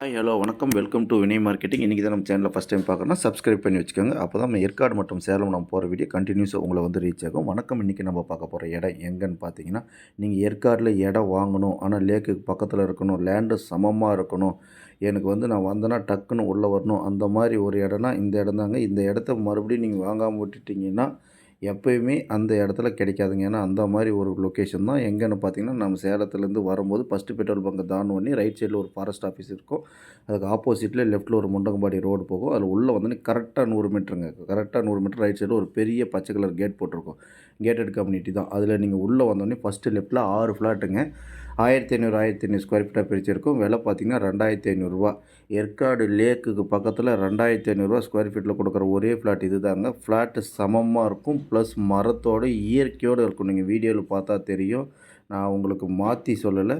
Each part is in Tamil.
ஹாய் ஹலோ வணக்கம். வெல்கம் டு வினய் மார்க்கெட்டிங் இன்றைக்கி தான் நம்ம சேனலில் ஃபஸ்ட் டைம் பார்க்குறோம்னா சப்ஸ்கிரைப் பண்ணி வச்சுக்கோங்க. அப்போ தான் நம்ம ஏற்காடு மற்றும் சேலம் நம்ம போகிற வீடியோ கண்டினியூஸாக உங்களை வந்து ரீச் ஆகும். வணக்கம். இன்றைக்கி நம்ம பார்க்க போகிற இடம் எங்கன்னு பார்த்தீங்கன்னா நீங்கள் ஏற்காடில் இடம் வாங்கணும். ஆனால் லேக்குக்கு பக்கத்தில் இருக்கணும். லேண்டு சமமாக இருக்கணும். எனக்கு வந்து நான் வந்தேன்னா டக்குன்னு உள்ளே வரணும். அந்த மாதிரி ஒரு இடம்னா இந்த இடம் தாங்க இந்த இடத்த மறுபடியும் நீங்கள் வாங்காமல் விட்டுட்டிங்கன்னா எப்பயுமே அந்த இடத்துல கிடைக்காதுங்க. ஏன்னா அந்த மாதிரி ஒரு லொக்கேஷன் தான். எங்கேன்னு பார்த்தீங்கன்னா நம்ம சேலத்துலேருந்து வரும்போது ஃபஸ்ட்டு பெட்ரோல் பங்க் தான் பண்ணி ரைட் சைடில் ஒரு ஃபாரஸ்ட் ஆஃபீஸ் இருக்கும். அதுக்கு ஆப்போசிட்டில் லெஃப்ட்டில் ஒரு முண்டங்கம்பாடி ரோடு போகும். அதில் உள்ளே வந்து கரெக்டாக நூறு மீட்டருங்க கரெக்டாக நூறு மீட்டர் ரைட் சைடில் ஒரு பெரிய பச்சை கலர் கேட் போட்டிருக்கும். கேட்டட் கம்யூனிட்டி தான். அதில் நீங்கள் உள்ளே வந்தோடனே ஃபஸ்ட்டு லெஃப்ட்டில் ஆறு ஃப்ளாட்டுங்க ஆயிரத்தி ஐநூறு ஆயிரத்தி ஐநூறு ஸ்கொயர் ஃபீட்டாக பிரிச்சிருக்கும். விலை பார்த்தீங்கன்னா ரெண்டாயிரத்தி ஐநூறுரூவா ஏற்காடு லேக்குக்கு பக்கத்தில் ரெண்டாயிரத்தி ஐநூறுரூவா ஸ்கொயர் ஃபீட்டில் கொடுக்குற ஒரே ஃப்ளாட் இது தாங்க ஃப்ளாட்டு சமமாக இருக்கும் ப்ளஸ் மரத்தோட இயற்கையோடு இருக்கும். நீங்கள் வீடியோவில் பார்த்தா தெரியும். நான் உங்களுக்கு மாற்றி சொல்லலை.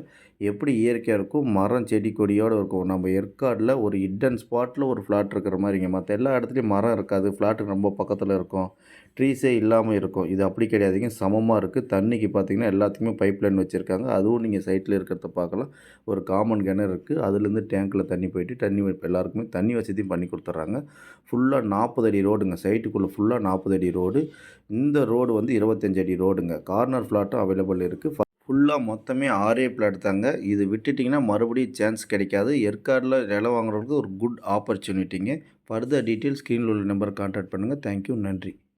எப்படி இயற்கையாக இருக்கும் மரம் செடி கொடியோடு இருக்கும் நம்ம ஏற்காடில் ஒரு ஹிட்டன் ஸ்பாட்டில் ஒரு ஃப்ளாட் இருக்கிற மாதிரிங்க மற்ற எல்லா இடத்துலையும் மரம் இருக்காது. ஃப்ளாட்டு ரொம்ப பக்கத்தில் இருக்கும். ட்ரீஸே இல்லாமல் இருக்கும். இது அப்படி கிடையாதுங்க சமமாக இருக்குது தண்ணிக்கு பார்த்திங்கன்னா எல்லாத்துக்குமே பைப் லைன் வச்சுருக்காங்க. அதுவும் நீங்கள் சைட்டில் இருக்கிறத பார்க்கலாம். ஒரு காமன் கிணறு இருக்குது அதுலேருந்து டேங்க்கில் தண்ணி போயிட்டு தண்ணி எல்லாருக்குமே தண்ணி வசதியும் பண்ணி கொடுத்துட்றாங்க ஃபுல்லாக நாற்பது அடி ரோடுங்க சைட்டுக்குள்ளே ஃபுல்லாக நாற்பது அடி ரோடு இந்த ரோடு வந்து இருபத்தஞ்சடி ரோடுங்க கார்னர் ஃப்ளாட்டும் அவைலபிள் இருக்குது ஃபுல்லாக மொத்தமே ஆறே பிளாட் தாங்க இது விட்டுட்டிங்கன்னா மறுபடியும் சான்ஸ் கிடைக்காது. ஏற்காடில் நிலம் வாங்குறவங்களுக்கு ஒரு குட் ஆப்பர்ச்சுனிட்டிங்க ஃபர்தர் டீட்டெயில்ஸ் ஸ்க்ரீனில் உள்ள நம்பர் கான்டாக்ட் பண்ணுங்கள் தேங்க்யூ நன்றி.